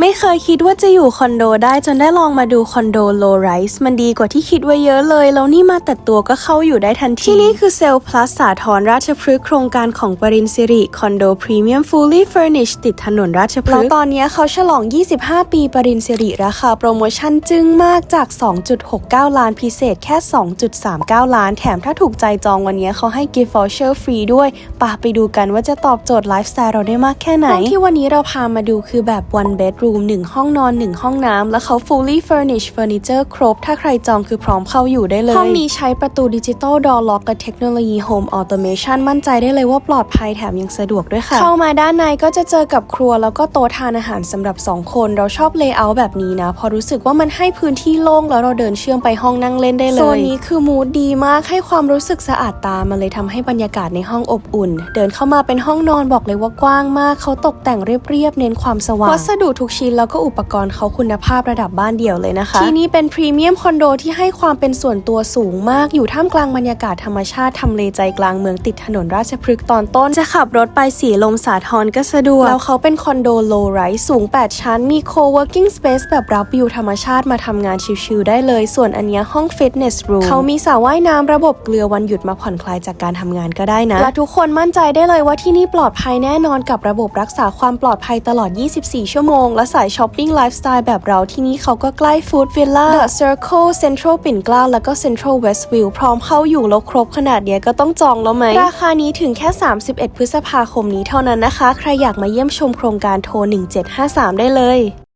ไม่เคยคิดว่าจะอยู่คอนโดได้จนได้ลองมาดูคอนโด low rise มันดีกว่าที่คิดไว้เยอะเลย แล้วนี่มาแต่ตัวก็เข้าอยู่ได้ทันที ที่นี่คือเซล plus สาทรราชพฤกษ์โครงการของปรินสิริคอนโดพรีเมียม fully furnished ติดถนนราชพฤกษ์แล้วตอนนี้เขาฉลอง 25 ปีปรินสิริราคาโปรโมชั่นจึ้งมากจาก 2.69 ล้านพิเศษแค่ 2.39 ล้าน แถมถ้าถูกใจจองวันนี้เขาให้ gift voucher ฟรีด้วยปาไปดูกันว่าจะตอบโจทย์ไลฟ์สไตล์เราได้มากแค่ไหนห้องที่วันนี้เราพามาดูคือแบบ one bedroom 1 ห้องนอน 1 ห้องน้ำ แล้วเขา fully furnished furniture ครบ ถ้าใครจองคือพร้อมเข้าอยู่ได้เลย ห้องนี้ใช้ประตูดิจิตอล door lock กับเทคโนโลยี home automation มั่นใจได้เลยว่าปลอดภัยแถมยังสะดวกด้วยค่ะ เข้ามาด้านในก็จะเจอกับครัวแล้วก็โต๊ะทานอาหารสำหรับ 2 คน เราชอบ layout แบบนี้นะเพอรู้สึกว่ามันให้พื้นที่โล่งแล้วเราเดินเชื่อมไปห้องนั่งเล่นได้เลยโซนนี้คือมูดดีมากให้ความรู้สึกสะอาดตามันเลยทำให้บรรยากาศในห้องอบอุ่น เดินเข้ามาเป็นห้องนอนบอกเลยว่ากว้างมาก เขาตกแต่งเรียบๆเน้นความสว่างวัสดุทุกชิ้นแล้วก็อุปกรณ์เขาคุณภาพระดับบ้านเดี่ยวเลยนะคะ ที่นี่เป็นพรีเมียมคอนโดที่ให้ความเป็นส่วนตัวสูงมาก อยู่ท่ามกลางบรรยากาศธรรมชาติทำเลใจกลางเมืองติดถนนราชพฤกษ์ตอนต้น จะขับรถไปสีลมสาทรก็สะดวก แล้วเขาเป็นคอนโด low rise สูง 8 ชั้น มี co-working space แบบรับวิวธรรมชาติมาทำงานชิลๆได้เลย ส่วนอันเนี้ยห้อง fitness room เขามีสระว่ายน้ำระบบเกลือวันหยุดมาผ่อนคลายจากการทำงานก็ได้นะ และทุกคนมั่นใจได้เลยว่าที่นี่ปลอดภัยแน่นอนกับระบบรักษาความปลอดภัยตลอด 24 ชั่วโมง และสายช้อปปิ้งไลฟ์สไตล์แบบเราที่นี่เขาก็ใกล้ฟู้ดวิลล่าเดอะเซอร์เคิลเซ็นทรัลปิ่นเกล้าแล้วก็เซ็นทรัลเวสต์วิวพร้อมเข้าอยู่แล้วครบขนาดเนี้ยก็ต้องจองแล้วไหม ราคานี้ถึงแค่ 31 พฤษภาคมนี้เท่านั้นนะคะ ใครอยากมาเยี่ยมชมโครงการโทร 1753 ได้เลย